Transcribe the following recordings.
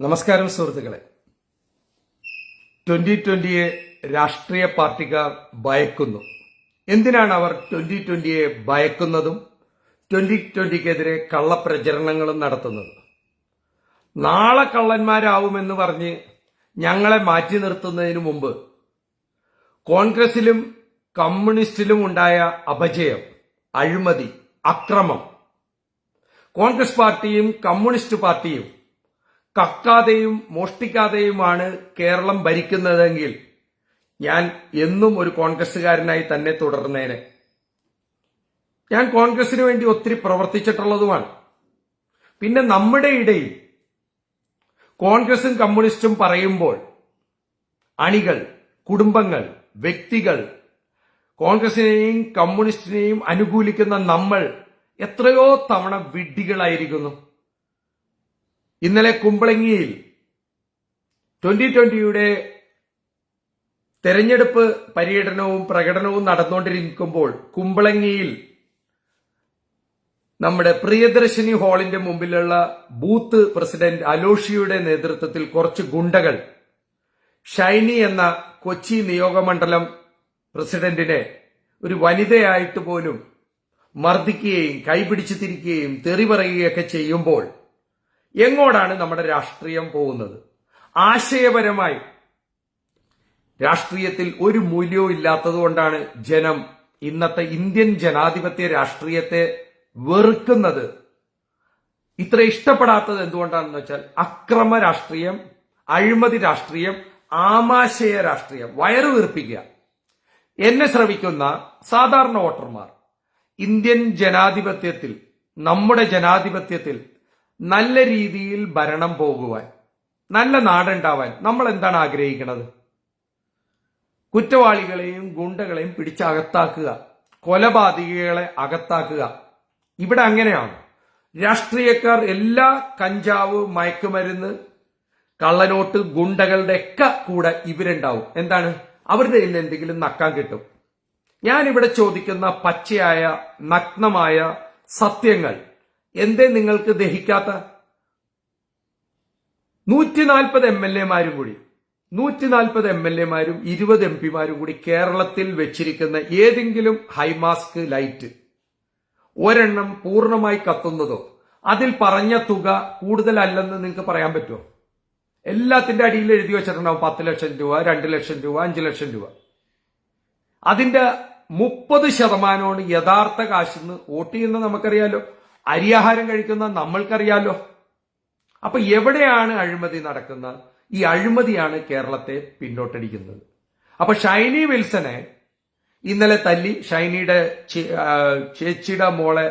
നമസ്കാരം സുഹൃത്തുക്കളെ. ട്വന്റി ട്വന്റിയെ രാഷ്ട്രീയ പാർട്ടിക്കാർ ഭയക്കുന്നു. എന്തിനാണ് അവർ ട്വന്റി ട്വന്റിയെ ഭയക്കുന്നതും? ട്വന്റി ട്വന്റിക്കെതിരെ കള്ളപ്രചരണങ്ങളും നടത്തുന്നത്. നാളെ കള്ളന്മാരാവുമെന്ന് പറഞ്ഞ് ഞങ്ങളെ മാറ്റി നിർത്തുന്നതിന് മുമ്പ് കോൺഗ്രസിലും കമ്മ്യൂണിസ്റ്റിലും ഉണ്ടായ അപജയം അഴിമതി അക്രമം. കോൺഗ്രസ് പാർട്ടിയും കമ്മ്യൂണിസ്റ്റ് പാർട്ടിയും കക്കാതെയും മോഷ്ടിക്കാതെയുമാണ് കേരളം ഭരിക്കുന്നതെങ്കിൽ ഞാൻ എന്നും ഒരു കോൺഗ്രസ്സുകാരനായി തന്നെ തുടർന്നേനെ. ഞാൻ കോൺഗ്രസിന് വേണ്ടി ഒത്തിരി പ്രവർത്തിച്ചിട്ടുള്ളതുമാണ്. പിന്നെ നമ്മുടെ ഇടയിൽ കോൺഗ്രസും കമ്മ്യൂണിസ്റ്റും പറയുമ്പോൾ അണികൾ കുടുംബങ്ങൾ വ്യക്തികൾ കോൺഗ്രസിനെയും കമ്മ്യൂണിസ്റ്റിനെയും അനുകൂലിക്കുന്ന നമ്മൾ എത്രയോ തവണ വിഡ്ഢികളായിരിക്കുന്നു. ഇന്നലെ കുമ്പളങ്ങിയിൽ ട്വന്റി ട്വന്റിയുടെ തെരഞ്ഞെടുപ്പ് പര്യടനവും പ്രകടനവും നടന്നുകൊണ്ടിരിക്കുമ്പോൾ കുമ്പളങ്ങിയിൽ നമ്മുടെ പ്രിയദർശിനി ഹാളിന്റെ മുമ്പിലുള്ള ബൂത്ത് പ്രസിഡന്റ് അലോഷിയുടെ നേതൃത്വത്തിൽ കുറച്ച് ഗുണ്ടകൾ ഷൈനി എന്ന കൊച്ചി നിയോഗമണ്ഡലം പ്രസിഡന്റിനെ ഒരു വനിതയായിട്ട് പോലും മർദ്ദിക്കുകയും കൈപിടിച്ചു തിരിക്കുകയും തെറി പറയുകയൊക്കെ ചെയ്യുമ്പോൾ എങ്ങോട്ടാണ് നമ്മുടെ രാഷ്ട്രീയം പോകുന്നത്? ആശയപരമായി. രാഷ്ട്രീയത്തിൽ ഒരു മൂല്യവും ഇല്ലാത്തതുകൊണ്ടാണ് ജനം ഇന്നത്തെ ഇന്ത്യൻ ജനാധിപത്യ രാഷ്ട്രീയത്തെ വെറുക്കുന്നത്. ഇത്ര ഇഷ്ടപ്പെടാത്തത് എന്തുകൊണ്ടാണെന്ന് വെച്ചാൽ അക്രമ രാഷ്ട്രീയം അഴിമതി രാഷ്ട്രീയം ആമാശയ രാഷ്ട്രീയം വയറു വീർപ്പിക്കുക. എന്നെ ശ്രവിക്കുന്ന സാധാരണ വോട്ടർമാർ ഇന്ത്യൻ ജനാധിപത്യത്തിൽ നമ്മുടെ ജനാധിപത്യത്തിൽ നല്ല രീതിയിൽ ഭരണം പോകുവാൻ നല്ല നാടുണ്ടാവാൻ നമ്മൾ എന്താണ് ആഗ്രഹിക്കുന്നത്? കുറ്റവാളികളെയും ഗുണ്ടകളെയും പിടിച്ചകത്താക്കുക കൊലപാതകികളെ അകത്താക്കുക. ഇവിടെ അങ്ങനെയാണ്. രാഷ്ട്രീയക്കാർ എല്ലാ കഞ്ചാവ് മയക്കുമരുന്ന് കള്ളനോട്ട് ഗുണ്ടകളുടെ ഒക്കെ കൂടെ ഇവരുണ്ടാവും. എന്താണ്? അവരുടെ കയ്യിൽ എന്തെങ്കിലും നക്കാൻ കിട്ടും. ഞാനിവിടെ ചോദിക്കുന്ന പച്ചയായ നഗ്നമായ സത്യങ്ങൾ എന്തേ നിങ്ങൾക്ക് ദഹിക്കാത്ത? നൂറ്റി നാൽപ്പത് എം എൽ എമാരും കൂടി നൂറ്റി നാൽപ്പത് എം എൽ എമാരും ഇരുപത് എം പിമാരും കൂടി കേരളത്തിൽ വെച്ചിരിക്കുന്ന ഏതെങ്കിലും ഹൈമാസ്ക് ലൈറ്റ് ഒരെണ്ണം പൂർണമായി കത്തുന്നതോ അതിൽ പറഞ്ഞ തുക കൂടുതലല്ലെന്ന് നിങ്ങൾക്ക് പറയാൻ പറ്റുമോ? എല്ലാത്തിന്റെ അടിയിൽ എഴുതി വെച്ചിട്ടുണ്ടാവും പത്ത് ലക്ഷം രൂപ രണ്ട് ലക്ഷം രൂപ അഞ്ച് ലക്ഷം രൂപ. അതിന്റെ മുപ്പത് ശതമാനമാണ് യഥാർത്ഥ കാശെന്ന് വോട്ട് ചെയ്യുന്ന നമുക്കറിയാലോ. അരിയാഹാരം കഴിക്കുന്ന നമ്മൾക്കറിയാലോ. അപ്പൊ എവിടെയാണ് അഴിമതി നടക്കുന്നത്? ഈ അഴിമതിയാണ് കേരളത്തെ പിന്നോട്ടടിക്കുന്നത്. അപ്പൊ ഷൈനി വിൽസനെ ഇന്നലെ തല്ലി ഷൈനിയുടെ ചേച്ചിയുടെ മോളെ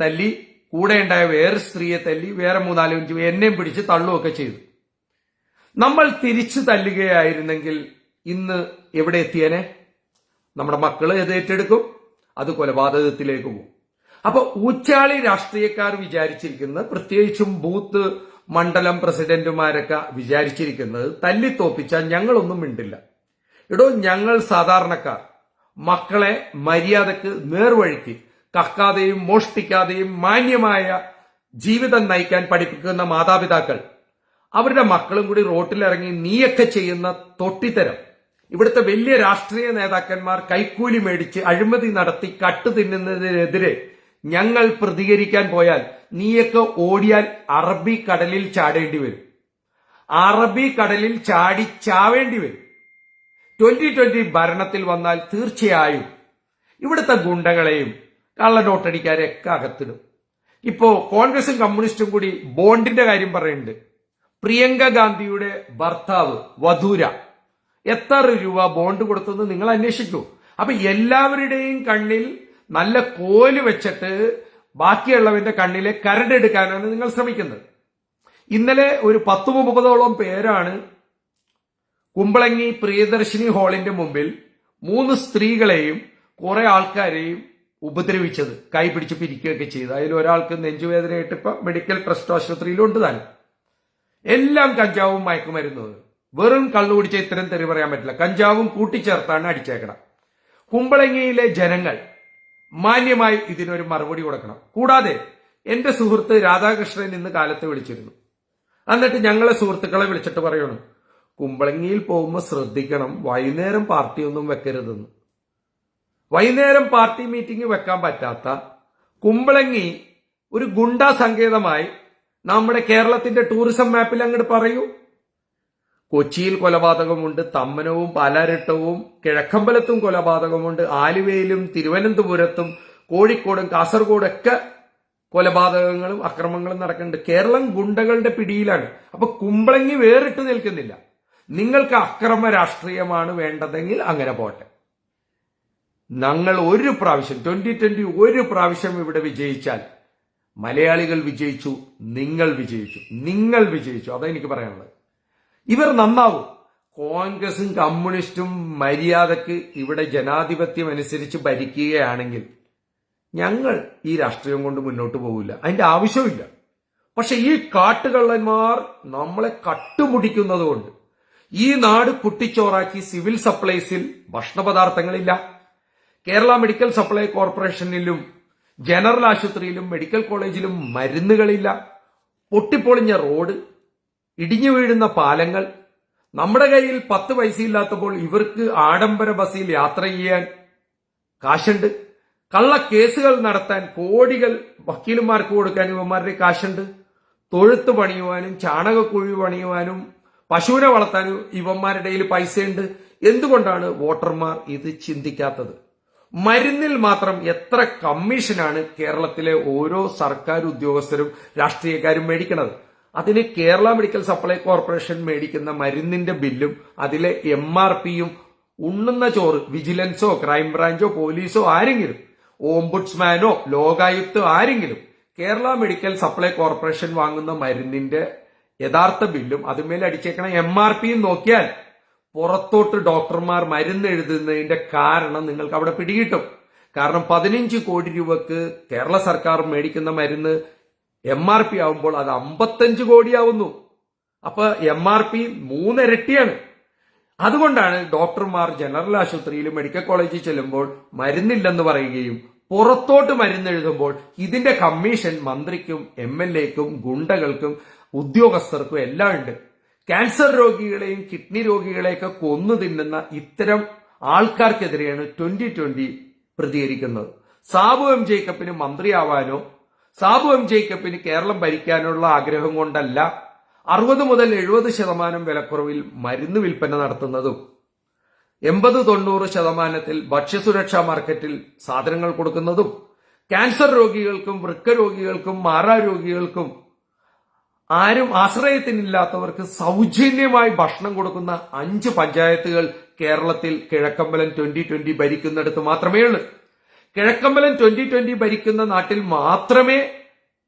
തല്ലി കൂടെ ഉണ്ടായ വേറെ സ്ത്രീയെ തല്ലി വേറെ മൂന്നാലും പേര് എന്നെയും പിടിച്ച് തള്ളുമൊക്കെ ചെയ്തു. നമ്മൾ തിരിച്ചു തല്ലുകയായിരുന്നെങ്കിൽ ഇന്ന് എവിടെ എത്തിയേനെ? നമ്മുടെ മക്കൾ ഇത് ഏറ്റെടുക്കും അത് കൊലപാതകത്തിലേക്ക് പോകും. അപ്പൊ ഊച്ചാളി രാഷ്ട്രീയക്കാർ വിചാരിച്ചിരിക്കുന്നത് പ്രത്യേകിച്ചും ബൂത്ത് മണ്ഡലം പ്രസിഡന്റുമാരൊക്കെ വിചാരിച്ചിരിക്കുന്നത് തല്ലിത്തോപ്പിച്ചാൽ ഞങ്ങളൊന്നും മിണ്ടില്ല. ഇടോ ഞങ്ങൾ സാധാരണക്കാർ. മക്കളെ മര്യാദയ്ക്ക് നേർവഴിക്ക് കക്കാതെയും മോഷ്ടിക്കാതെയും മാന്യമായ ജീവിതം നയിക്കാൻ പഠിപ്പിക്കുന്ന മാതാപിതാക്കൾ. അവരുടെ മക്കളും കൂടി റോട്ടിലിറങ്ങി നീയൊക്കെ ചെയ്യുന്ന തൊട്ടിത്തരം. ഇവിടുത്തെ വലിയ രാഷ്ട്രീയ നേതാക്കന്മാർ കൈക്കൂലി മേടിച്ച് അഴിമതി നടത്തി കട്ടു തിന്നുന്നതിനെതിരെ ഞങ്ങൾ പ്രതികരിക്കാൻ പോയാൽ നീയൊക്കെ ഓടിയാൽ അറബി കടലിൽ ചാടേണ്ടി വരും. അറബി കടലിൽ ചാടി ചാവേണ്ടി വരും. ട്വന്റി ട്വന്റി ഭരണത്തിൽ വന്നാൽ തീർച്ചയായും ഇവിടുത്തെ ഗുണ്ടകളെയും കള്ളനോട്ടടിക്കാരെയൊക്കെ അകത്തിടും. ഇപ്പോ കോൺഗ്രസും കമ്മ്യൂണിസ്റ്റും കൂടി ബോണ്ടിന്റെ കാര്യം പറയുന്നുണ്ട്. പ്രിയങ്ക ഗാന്ധിയുടെ ഭർത്താവ് വധൂര. എത്ര രൂപ ബോണ്ട് കൊടുത്തെന്ന് നിങ്ങൾ അന്വേഷിക്കൂ. അപ്പൊ എല്ലാവരുടെയും കണ്ണിൽ നല്ല കോൽ വെച്ചിട്ട് ബാക്കിയുള്ളവന്റെ കണ്ണിലെ കരടെടുക്കാനാണ് നിങ്ങൾ ശ്രമിക്കുന്നത്. ഇന്നലെ ഒരു പത്ത് മുപ്പതോളം പേരാണ് കുമ്പളങ്ങി പ്രിയദർശിനി ഹാളിന്റെ മുമ്പിൽ മൂന്ന് സ്ത്രീകളെയും കുറെ ആൾക്കാരെയും ഉപദ്രവിച്ചത് കൈ പിടിച്ച് പിരിക്കുകയൊക്കെ ചെയ്തു. അതിൽ ഒരാൾക്ക് നെഞ്ചുവേദനയായിട്ട് ഇപ്പൊ മെഡിക്കൽ ട്രസ്റ്റ് ആശുപത്രിയിലുണ്ട് താൻ. എല്ലാം കഞ്ചാവും മയക്കുമരുന്നത് വെറും കള്ളു കുടിച്ച ഇത്തരം തെറി പറയാൻ പറ്റില്ല. കഞ്ചാവും കൂട്ടിച്ചേർത്താണ് അടിച്ചേക്കണം കുമ്പളങ്ങിയിലെ ജനങ്ങൾ മാന്യമായി ഇതിനൊരു മറുപടി കൊടുക്കണം. കൂടാതെ എന്റെ സുഹൃത്ത് രാധാകൃഷ്ണൻ ഇന്ന് കാലത്ത് വിളിച്ചിരുന്നു. എന്നിട്ട് ഞങ്ങളെ സുഹൃത്തുക്കളെ വിളിച്ചിട്ട് പറയണം കുമ്പളങ്ങിയിൽ പോകുമ്പോൾ ശ്രദ്ധിക്കണം വൈകുന്നേരം പാർട്ടി ഒന്നും വെക്കരുതെന്ന്. വൈകുന്നേരം പാർട്ടി മീറ്റിംഗ് വെക്കാൻ പറ്റാത്ത കുമ്പളങ്ങി ഒരു ഗുണ്ടാ സങ്കേതമായി നമ്മുടെ കേരളത്തിന്റെ ടൂറിസം മാപ്പിൽ അങ്ങോട്ട് പറയൂ. കൊച്ചിയിൽ കൊലപാതകമുണ്ട് തമ്മനവും പാലാരിട്ടവും കിഴക്കമ്പലത്തും കൊലപാതകമുണ്ട് ആലുവയിലും തിരുവനന്തപുരത്തും കോഴിക്കോടും കാസർഗോഡൊക്കെ കൊലപാതകങ്ങളും അക്രമങ്ങളും നടക്കുന്നുണ്ട്. കേരളം ഗുണ്ടകളുടെ പിടിയിലാണ്. അപ്പൊ കുമ്പളങ്ങി വേറിട്ട് നിൽക്കുന്നില്ല. നിങ്ങൾക്ക് അക്രമ രാഷ്ട്രീയമാണ് വേണ്ടതെങ്കിൽ അങ്ങനെ പോട്ടെ. ഞങ്ങൾ ഒരു പ്രാവശ്യം ട്വന്റി ട്വന്റി ഒരു പ്രാവശ്യം ഇവിടെ വിജയിച്ചാൽ മലയാളികൾ വിജയിച്ചു നിങ്ങൾ വിജയിച്ചു നിങ്ങൾ വിജയിച്ചു. അതാ എനിക്ക് പറയാനുള്ളത്. ഇവർ നന്നാവും. കോൺഗ്രസും കമ്മ്യൂണിസ്റ്റും മര്യാദയ്ക്ക് ഇവിടെ ജനാധിപത്യം അനുസരിച്ച് ഭരിക്കുകയാണെങ്കിൽ ഞങ്ങൾ ഈ രാഷ്ട്രീയം കൊണ്ട് മുന്നോട്ട് പോകില്ല അതിന്റെ ആവശ്യമില്ല പക്ഷെ ഈ കാട്ടുകള്ളന്മാർ നമ്മളെ കട്ടുമുടിക്കുന്നത് കൊണ്ട് ഈ നാട് കുട്ടിച്ചോറാക്കി സിവിൽ സപ്ലൈസിൽ ഭക്ഷണപദാർത്ഥങ്ങളില്ല. കേരള മെഡിക്കൽ സപ്ലൈ കോർപ്പറേഷനിലും ജനറൽ ആശുപത്രിയിലും മെഡിക്കൽ കോളേജിലും മരുന്നുകളില്ല. പൊട്ടിപ്പൊളിഞ്ഞ റോഡ് ഇടിഞ്ഞു വീഴുന്ന പാലങ്ങൾ. നമ്മുടെ കയ്യിൽ പത്ത് പൈസയില്ലാത്തപ്പോൾ ഇവർക്ക് ആഡംബര ബസ്സിൽ യാത്ര ചെയ്യാൻ കാശുണ്ട്. കള്ള കേസുകൾ നടത്താൻ കോടികൾ വക്കീലുമാർക്ക് കൊടുക്കാൻ ഇവന്മാരുടെ കാശുണ്ട്. തൊഴുത്ത് പണിയുവാനും ചാണകക്കുഴി പണിയുവാനും പശുവിനെ വളർത്താനും ഇവന്മാരുടെ കയ്യിൽ പൈസയുണ്ട്. എന്തുകൊണ്ടാണ് വോട്ടർമാർ ഇത് ചിന്തിക്കാത്തത്? മരുന്നിൽ മാത്രം എത്ര കമ്മീഷനാണ് കേരളത്തിലെ ഓരോ സർക്കാർ ഉദ്യോഗസ്ഥരും രാഷ്ട്രീയക്കാരും മേടിക്കുന്നത് അതിന് കേരള മെഡിക്കൽ സപ്ലൈ കോർപ്പറേഷൻ മേടിക്കുന്ന മരുന്നിന്റെ ബില്ലും അതിലെ എം ആർ പിയും ഉണ്ണുന്ന ചോറ് വിജിലൻസോ ക്രൈംബ്രാഞ്ചോ പോലീസോ ആരെങ്കിലും ഓംബുഡ്സ്മാനോ ലോകായുക്തോ ആരെങ്കിലും കേരള മെഡിക്കൽ സപ്ലൈ കോർപ്പറേഷൻ വാങ്ങുന്ന മരുന്നിന്റെ യഥാർത്ഥ ബില്ലും അതുമേൽ അടിച്ചേക്കണ എം ആർ പിയും നോക്കിയാൽ പുറത്തോട്ട് ഡോക്ടർമാർ മരുന്ന് എഴുതുന്നതിന്റെ കാരണം നിങ്ങൾക്ക് അവിടെ പിടികിട്ടും. കാരണം പതിനഞ്ച് കോടി രൂപക്ക് കേരള സർക്കാർ മേടിക്കുന്ന മരുന്ന് എം ആർ പി ആവുമ്പോൾ അത് അമ്പത്തഞ്ച് കോടിയാവുന്നു. അപ്പൊ എം ആർ പി മൂന്നിരട്ടിയാണ്. അതുകൊണ്ടാണ് ഡോക്ടർമാർ ജനറൽ ആശുപത്രിയിൽ മെഡിക്കൽ കോളേജിൽ ചെല്ലുമ്പോൾ മരുന്നില്ലെന്ന് പറയുകയും പുറത്തോട്ട് മരുന്ന് എഴുതുമ്പോൾ ഇതിന്റെ കമ്മീഷൻ മന്ത്രിക്കും എം എൽ എക്കും ഗുണ്ടകൾക്കും ഉദ്യോഗസ്ഥർക്കും എല്ലാം ഉണ്ട്. ക്യാൻസർ രോഗികളെയും കിഡ്നി രോഗികളെയൊക്കെ കൊന്നു തിന്നുന്ന ഇത്തരം ആൾക്കാർക്കെതിരെയാണ് ട്വന്റി ട്വന്റി പ്രതികരിക്കുന്നത്. സാബു എം ജേക്കബിന് മന്ത്രിയാവാനോ സാബു എം ജേക്കബിന് കേരളം ഭരിക്കാനുള്ള ആഗ്രഹം കൊണ്ടല്ല അറുപത് മുതൽ എഴുപത് ശതമാനം വിലക്കുറവിൽ മരുന്ന് വിൽപ്പന നടത്തുന്നതും. എൺപത് തൊണ്ണൂറ് ശതമാനത്തിൽ ഭക്ഷ്യസുരക്ഷാ മാർക്കറ്റിൽ സാധനങ്ങൾ കൊടുക്കുന്നതും. ക്യാൻസർ രോഗികൾക്കും വൃക്ക രോഗികൾക്കും മാറാ രോഗികൾക്കും ആരും ആശ്രയത്തിനില്ലാത്തവർക്ക് സൗജന്യമായി ഭക്ഷണം കൊടുക്കുന്ന അഞ്ച് പഞ്ചായത്തുകൾ കേരളത്തിൽ കിഴക്കമ്പലം ട്വന്റി ട്വന്റി ഭരിക്കുന്നിടത്ത് മാത്രമേ ഉള്ളൂ. കിഴക്കമ്പലം ട്വന്റി ട്വന്റി ഭരിക്കുന്ന നാട്ടിൽ മാത്രമേ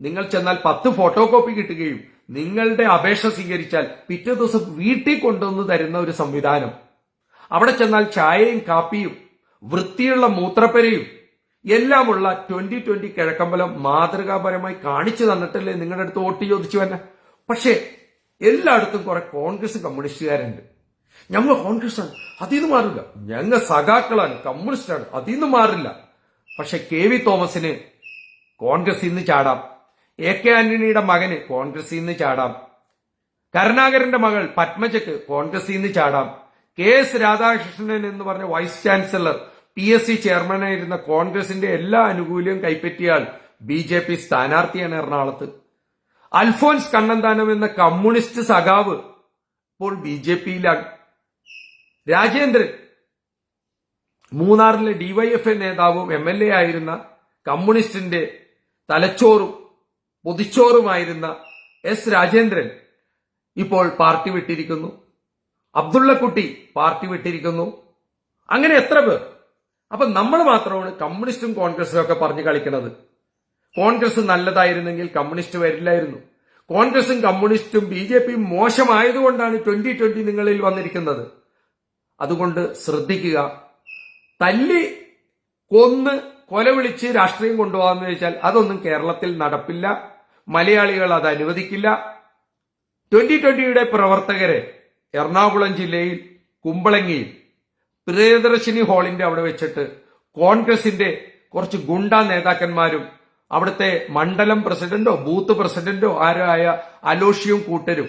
നിങ്ങൾ ചെന്നാൽ പത്ത് ഫോട്ടോ കോപ്പി കിട്ടുകയും നിങ്ങളുടെ അപേക്ഷ സ്വീകരിച്ചാൽ പിറ്റേ ദിവസം വീട്ടിൽ കൊണ്ടുവന്ന് തരുന്ന ഒരു സംവിധാനം. അവിടെ ചെന്നാൽ ചായയും കാപ്പിയും വൃത്തിയുള്ള മൂത്രപ്പരയും എല്ലാമുള്ള ട്വന്റി ട്വന്റി കിഴക്കമ്പലം മാതൃകാപരമായി കാണിച്ചു തന്നിട്ടല്ലേ നിങ്ങളുടെ അടുത്ത് വോട്ട് ചോദിച്ചു തന്നെ പക്ഷേ എല്ലായിടത്തും കുറെ കോൺഗ്രസ് കമ്മ്യൂണിസ്റ്റുകാരുണ്ട്. ഞങ്ങൾ കോൺഗ്രസ് ആണ് അതിൽ നിന്ന് മാറില്ല. ഞങ്ങൾ സഖാക്കളാണ്. കമ്മ്യൂണിസ്റ്റാണ്. അതിൽ നിന്ന് മാറില്ല. പക്ഷെ കെ വി തോമസിന് കോൺഗ്രസിൽ നിന്ന് ചാടാം. എ കെ ആന്റണിയുടെ മകന് കോൺഗ്രസിൽ നിന്ന് ചാടാം. കരുണാകരന്റെ മകൾ പത്മജക്ക് കോൺഗ്രസിൽ നിന്ന് ചാടാം. കെ എസ് രാധാകൃഷ്ണൻ എന്ന് പറഞ്ഞ vice chancellor P S C ചെയർമാനായിരുന്ന കോൺഗ്രസിന്റെ എല്ലാ ആനുകൂല്യവും കൈപ്പറ്റിയാൽ ബി ജെ പി സ്ഥാനാർത്ഥിയാണ് എറണാകുളത്ത്. അൽഫോൻസ് കണ്ണന്താനം എന്ന കമ്മ്യൂണിസ്റ്റ് സഖാവ് ഇപ്പോൾ ബി ജെ പിയിലാണ്. രാജേന്ദ്രൻ മൂന്നാറിലെ ഡിവൈഎഫ്ഐ നേതാവും എം എൽ എ ആയിരുന്ന കമ്മ്യൂണിസ്റ്റിന്റെ തലച്ചോറും പൊതിച്ചോറുമായിരുന്ന എസ് രാജേന്ദ്രൻ ഇപ്പോൾ പാർട്ടി വിട്ടിരിക്കുന്നു. അബ്ദുള്ളക്കുട്ടി പാർട്ടി വിട്ടിരിക്കുന്നു. അങ്ങനെ എത്ര പേർ? അപ്പൊ നമ്മൾ മാത്രമാണ് കമ്മ്യൂണിസ്റ്റും കോൺഗ്രസും ഒക്കെ പറഞ്ഞു കളിക്കുന്നത് കോൺഗ്രസ് നല്ലതായിരുന്നെങ്കിൽ കമ്മ്യൂണിസ്റ്റ് വരില്ലായിരുന്നു. കോൺഗ്രസും കമ്മ്യൂണിസ്റ്റും ബി ജെ പിയും മോശമായതുകൊണ്ടാണ് ട്വന്റി ട്വന്റി നിങ്ങളിൽ വന്നിരിക്കുന്നത്. അതുകൊണ്ട് ശ്രദ്ധിക്കുക. തല്ലി കൊന്ന് കൊല വിളിച്ച് രാഷ്ട്രീയം കൊണ്ടുപോകാന്ന് ചോദിച്ചാൽ അതൊന്നും കേരളത്തിൽ നടപ്പില്ല. മലയാളികൾ അത് അനുവദിക്കില്ല. ട്വന്റി ട്വന്റിയുടെ പ്രവർത്തകരെ എറണാകുളം ജില്ലയിൽ കുമ്പളങ്ങിയിൽ പ്രിയദർശിനി ഹാളിന്റെ അവിടെ വെച്ചിട്ട് കോൺഗ്രസിന്റെ കുറച്ച് ഗുണ്ട നേതാക്കന്മാരും അവിടുത്തെ മണ്ഡലം പ്രസിഡന്റോ ബൂത്ത് പ്രസിഡന്റോ ആരായ അലോഷിയും കൂട്ടരും.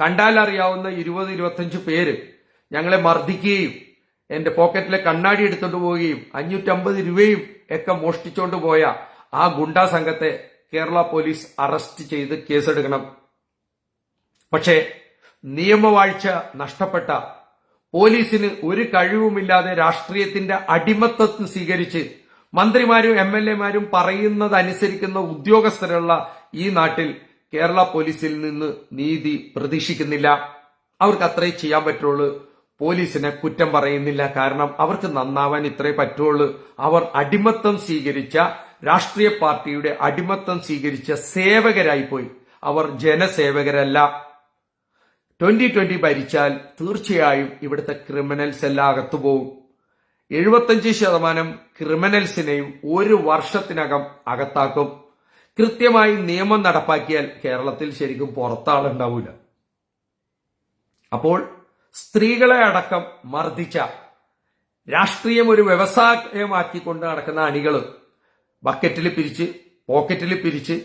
കണ്ടാലറിയാവുന്ന ഇരുപത് ഇരുപത്തഞ്ച് പേര് ഞങ്ങളെ മർദ്ദിക്കുകയും എന്റെ പോക്കറ്റിലെ കണ്ണാടി എടുത്തുകൊണ്ട് പോവുകയും അഞ്ഞൂറ്റമ്പത് രൂപയും ഒക്കെ മോഷ്ടിച്ചുകൊണ്ട് പോയ ആ ഗുണ്ടാ സംഘത്തെ കേരള പോലീസ് അറസ്റ്റ് ചെയ്ത് കേസെടുക്കണം. പക്ഷേ നിയമവാഴ്ച നഷ്ടപ്പെട്ട പോലീസിന് ഒരു കഴിവുമില്ലാതെ രാഷ്ട്രീയത്തിന്റെ അടിമത്തത്വം സ്വീകരിച്ച് മന്ത്രിമാരും എം എൽ എമാരും പറയുന്നതനുസരിക്കുന്ന ഉദ്യോഗസ്ഥരുള്ള ഈ നാട്ടിൽ കേരള പോലീസിൽ നിന്ന് നീതി പ്രതീക്ഷിക്കുന്നില്ല. അവർക്ക് അത്രേ ചെയ്യാൻ പറ്റുള്ളൂ. പോലീസിനെ കുറ്റം പറയുന്നില്ല. കാരണം അവർക്ക് നന്നാവാൻ ഇത്രേ പറ്റുള്ളൂ. അവർ അടിമത്തം സ്വീകരിച്ച രാഷ്ട്രീയ പാർട്ടിയുടെ അടിമത്തം സ്വീകരിച്ച സേവകരായി പോയി. അവർ ജനസേവകരല്ല. ട്വന്റി ട്വന്റി ഭരിച്ചാൽ തീർച്ചയായും ഇവിടുത്തെ ക്രിമിനൽസ് എല്ലാം അകത്തുപോകും എഴുപത്തഞ്ച് ശതമാനം ക്രിമിനൽസിനെയും ഒരു വർഷത്തിനകം അകത്താക്കും. കൃത്യമായി നിയമം നടപ്പാക്കിയാൽ കേരളത്തിൽ ശരിക്കും പുറത്താളുണ്ടാവില്ല അപ്പോൾ സ്ത്രീകളെ അടക്കം മർദ്ദിച്ച രാഷ്ട്രീയം ഒരു വ്യവസായമാക്കിക്കൊണ്ട് നടക്കുന്ന അണികൾ ബക്കറ്റിൽ പിരിച്ച് പോക്കറ്റിൽ പിരിച്ച്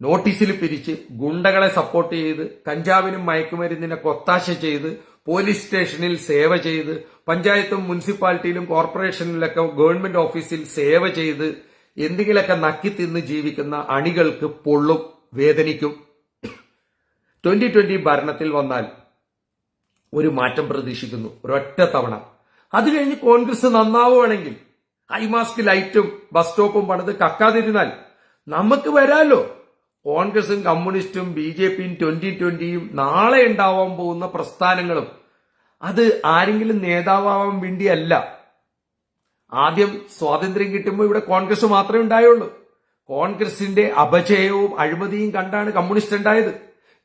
നോട്ടീസിൽ പിരിച്ച് ഗുണ്ടകളെ സപ്പോർട്ട് ചെയ്ത് കഞ്ചാവിനും മയക്കുമരുന്നിനെ കൊത്താശ ചെയ്ത് പോലീസ് സ്റ്റേഷനിൽ സേവ ചെയ്ത് പഞ്ചായത്തും മുനിസിപ്പാലിറ്റിയിലും കോർപ്പറേഷനിലൊക്കെ ഗവൺമെന്റ് ഓഫീസിൽ സേവ ചെയ്ത് എന്തെങ്കിലുമൊക്കെ നക്കി തിന്ന് ജീവിക്കുന്ന അണികൾക്ക് പൊള്ളും വേദനിക്കും. ട്വന്റി ട്വന്റി ഭരണത്തിൽ വന്നാൽ ഒരു മാറ്റം പ്രതീക്ഷിക്കുന്നു. ഒരൊറ്റ തവണ. അത് കഴിഞ്ഞ് കോൺഗ്രസ് നന്നാവുകയാണെങ്കിൽ ഹൈമാസ്ക് ലൈറ്റും ബസ് സ്റ്റോപ്പും പണിത് കക്കാതിരുന്നാൽ നമുക്ക് വരാലോ? കോൺഗ്രസും കമ്മ്യൂണിസ്റ്റും ബി ജെ പിയും ട്വന്റി ട്വന്റിയും നാളെ ഉണ്ടാവാൻ പോകുന്ന പ്രസ്ഥാനങ്ങളും. അത് ആരെങ്കിലും നേതാവാൻ വേണ്ടിയല്ല. ആദ്യം സ്വാതന്ത്ര്യം കിട്ടുമ്പോൾ ഇവിടെ കോൺഗ്രസ് മാത്രമേ ഉണ്ടായുള്ളൂ. കോൺഗ്രസിന്റെ അപജയവും അഴിമതിയും കണ്ടാണ് കമ്മ്യൂണിസ്റ്റ് ഉണ്ടായത്.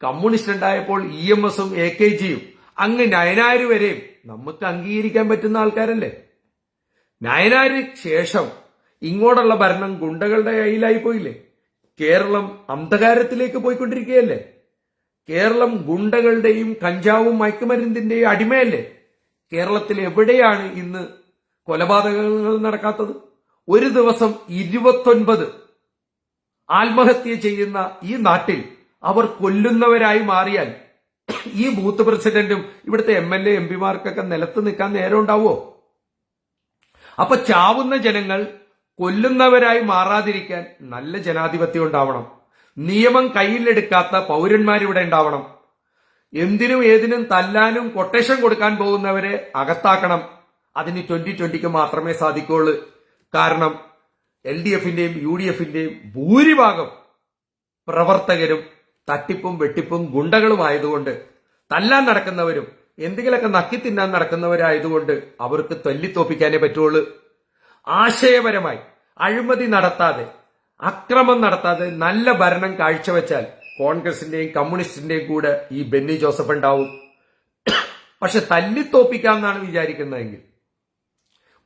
കമ്മ്യൂണിസ്റ്റ് ഉണ്ടായപ്പോൾ ഇ എം എസും എ കെ ജിയും അങ്ങ് നയനാര് വരെയും നമുക്ക് അംഗീകരിക്കാൻ പറ്റുന്ന ആൾക്കാരല്ലേ? നയനാര് ശേഷം ഇങ്ങോട്ടുള്ള ഭരണം ഗുണ്ടകളുടെ കയ്യിലായി പോയില്ലേ? കേരളം അന്ധകാരത്തിലേക്ക് പോയിക്കൊണ്ടിരിക്കുകയല്ലേ? കേരളം ഗുണ്ടകളുടെയും കഞ്ചാവും മയക്കുമരുന്നിന്റെയും അടിമയല്ലേ? കേരളത്തിൽ എവിടെയാണ് ഇന്ന് കൊലപാതകങ്ങൾ നടക്കാത്തത്? ഒരു ദിവസം ഇരുപത്തൊൻപത് ആത്മഹത്യ ചെയ്യുന്ന ഈ നാട്ടിൽ അവർ കൊല്ലുന്നവരായി മാറിയാൽ ഈ ബൂത്ത് പ്രസിഡന്റും ഇവിടുത്തെ എം എൽ എ എം പിമാർക്കൊക്കെ നിലത്ത് നിൽക്കാൻ നേരം ഉണ്ടാവോ അപ്പൊ ചാവുന്ന ജനങ്ങൾ കൊല്ലുന്നവരായി മാറാതിരിക്കാൻ നല്ല ജനാധിപത്യം ഉണ്ടാവണം. നിയമം കയ്യിലെടുക്കാത്ത പൗരന്മാരിവിടെ ഉണ്ടാവണം. എന്തിനും ഏതിനും തല്ലാനും കൊട്ടേഷൻ കൊടുക്കാൻ പോകുന്നവരെ അകത്താക്കണം. അതിന് ട്വന്റി ട്വന്റിക്ക് മാത്രമേ സാധിക്കുള്ളൂ കാരണം എൽ ഡി എഫിന്റെയും യു ഡി എഫിന്റെയും ഭൂരിഭാഗം പ്രവർത്തകരും തട്ടിപ്പും വെട്ടിപ്പും ഗുണ്ടകളുമായതുകൊണ്ട് തല്ലാൻ നടക്കുന്നവരും എന്തെങ്കിലുമൊക്കെ നക്കി തിന്നാൻ നടക്കുന്നവരായതുകൊണ്ട് അവർക്ക് തല്ലിത്തോപ്പിക്കാനേ പറ്റുള്ളൂ. ആശയപരമായി അഴിമതി നടത്താതെ അക്രമം നടത്താതെ നല്ല ഭരണം കാഴ്ചവെച്ചാൽ കോൺഗ്രസിന്റെയും കമ്മ്യൂണിസ്റ്റിന്റെയും കൂടെ ഈ ബെന്നി ജോസഫ് ഉണ്ടാവും. പക്ഷെ തല്ലിത്തോപ്പിക്കാമെന്നാണ് വിചാരിക്കുന്നതെങ്കിൽ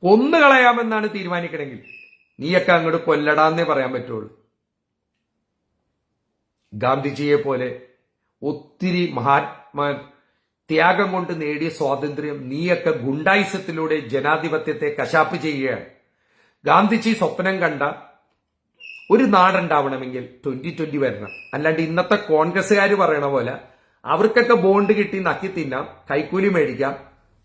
കൊന്നുകളയാമെന്നാണ് തീരുമാനിക്കണമെങ്കിൽ നീയൊക്കെ അങ്ങോട്ട് കൊല്ലടാന്നേ പറയാൻ പറ്റുള്ളൂ. ഗാന്ധിജിയെ പോലെ ഒത്തിരി മഹാത്മാ ത്യാഗം കൊണ്ട് നേടിയ സ്വാതന്ത്ര്യം നീയൊക്കെ ഗുണ്ടായിസത്തിലൂടെ ജനാധിപത്യത്തെ കശാപ്പ് ചെയ്യുകയാണ്. ഗാന്ധിജി സ്വപ്നം കണ്ട ഒരു നാടുണ്ടാവണമെങ്കിൽ ട്വന്റി ട്വന്റി വരണം. അല്ലാണ്ട് ഇന്നത്തെ കോൺഗ്രസ്സുകാർ പറയണ പോലെ അവർക്കൊക്കെ ബോണ്ട് കിട്ടി നക്കി തിന്നാം കൈക്കൂലി മേടിക്കാം.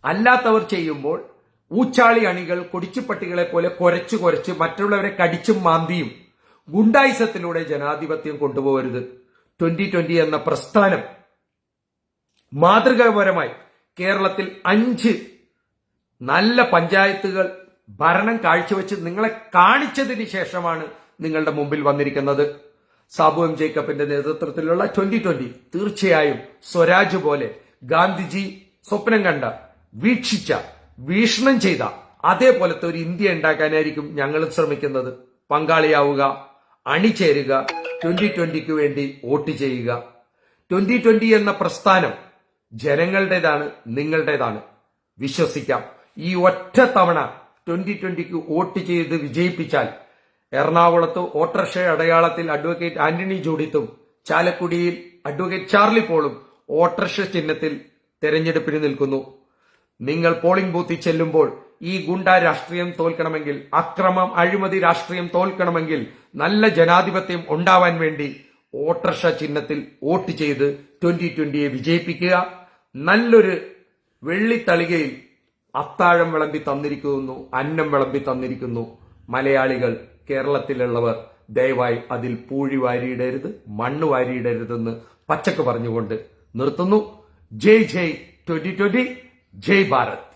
അല്ലാത്തവർ ചെയ്യുമ്പോൾ ഊച്ചാളി അണികൾ കൊടിച്ചുപട്ടികളെ പോലെ കുരച്ചു കുരച്ച് മറ്റുള്ളവരെ കടിച്ചും മാന്തിയും ഗുണ്ടായിസത്തിലൂടെ ജനാധിപത്യം കൊണ്ടുപോകരുത്. ട്വന്റി ട്വന്റി എന്ന പ്രസ്ഥാനം മാതൃകാപരമായി കേരളത്തിൽ അഞ്ച് നല്ല പഞ്ചായത്തുകൾ ഭരണം കാഴ്ചവെച്ച് നിങ്ങളെ കാണിച്ചതിന് ശേഷമാണ് നിങ്ങളുടെ മുമ്പിൽ വന്നിരിക്കുന്നത്. സാബു എം ജേക്കബിന്റെ നേതൃത്വത്തിലുള്ള ട്വന്റി ട്വന്റി തീർച്ചയായും സ്വരാജ് പോലെ ഗാന്ധിജി സ്വപ്നം കണ്ട വീക്ഷിച്ച വീക്ഷണം ചെയ്ത അതേപോലത്തെ ഒരു ഇന്ത്യ ഉണ്ടാക്കാനായിരിക്കും ഞങ്ങൾ ശ്രമിക്കുന്നത്. പങ്കാളിയാവുക അണിചേരുക ട്വന്റി ട്വന്റിക്ക് വേണ്ടി വോട്ട് ചെയ്യുക. ട്വന്റി ട്വന്റി എന്ന പ്രസ്ഥാനം ജനങ്ങളുടേതാണ് നിങ്ങളുടേതാണ്. വിശ്വസിക്കാം. ഈ ഒറ്റ തവണ ട്വന്റി ട്വന്റിക്ക് വോട്ട് ചെയ്ത് വിജയിപ്പിച്ചാൽ എറണാകുളത്ത് ഓട്ടർഷ അടയാളത്തിൽ അഡ്വക്കേറ്റ് ആന്റണി ജോഡിത്തും ചാലക്കുടിയിൽ അഡ്വക്കേറ്റ് ചാർലി പോളും ഓട്ടർഷ ചിഹ്നത്തിൽ തെരഞ്ഞെടുപ്പിന് നിൽക്കുന്നു. നിങ്ങൾ പോളിംഗ് ബൂത്തിൽ ചെല്ലുമ്പോൾ ഈ ഗുണ്ട രാഷ്ട്രീയം തോൽക്കണമെങ്കിൽ അക്രമം അഴിമതി രാഷ്ട്രീയം തോൽക്കണമെങ്കിൽ നല്ല ജനാധിപത്യം ഉണ്ടാവാൻ വേണ്ടി ഓട്ടർഷ ചിഹ്നത്തിൽ വോട്ട് ചെയ്ത് ട്വന്റി ട്വന്റിയെ വിജയിപ്പിക്കുക. നല്ലൊരു വെള്ളിത്തളികയിൽ അത്താഴം വിളമ്പി തന്നിരിക്കുന്നു അന്നം വിളമ്പി തന്നിരിക്കുന്നു മലയാളികൾ കേരളത്തിലുള്ളവർ. ദയവായി അതിൽ പൂഴി വാരിയിടരുത് മണ്ണ് വാരിയിടരുതെന്ന് പച്ചക്ക് പറഞ്ഞുകൊണ്ട് നിർത്തുന്നു. ജയ് ജയ് ട്വന്റി ട്വന്റി ജയ് ഭാരത്.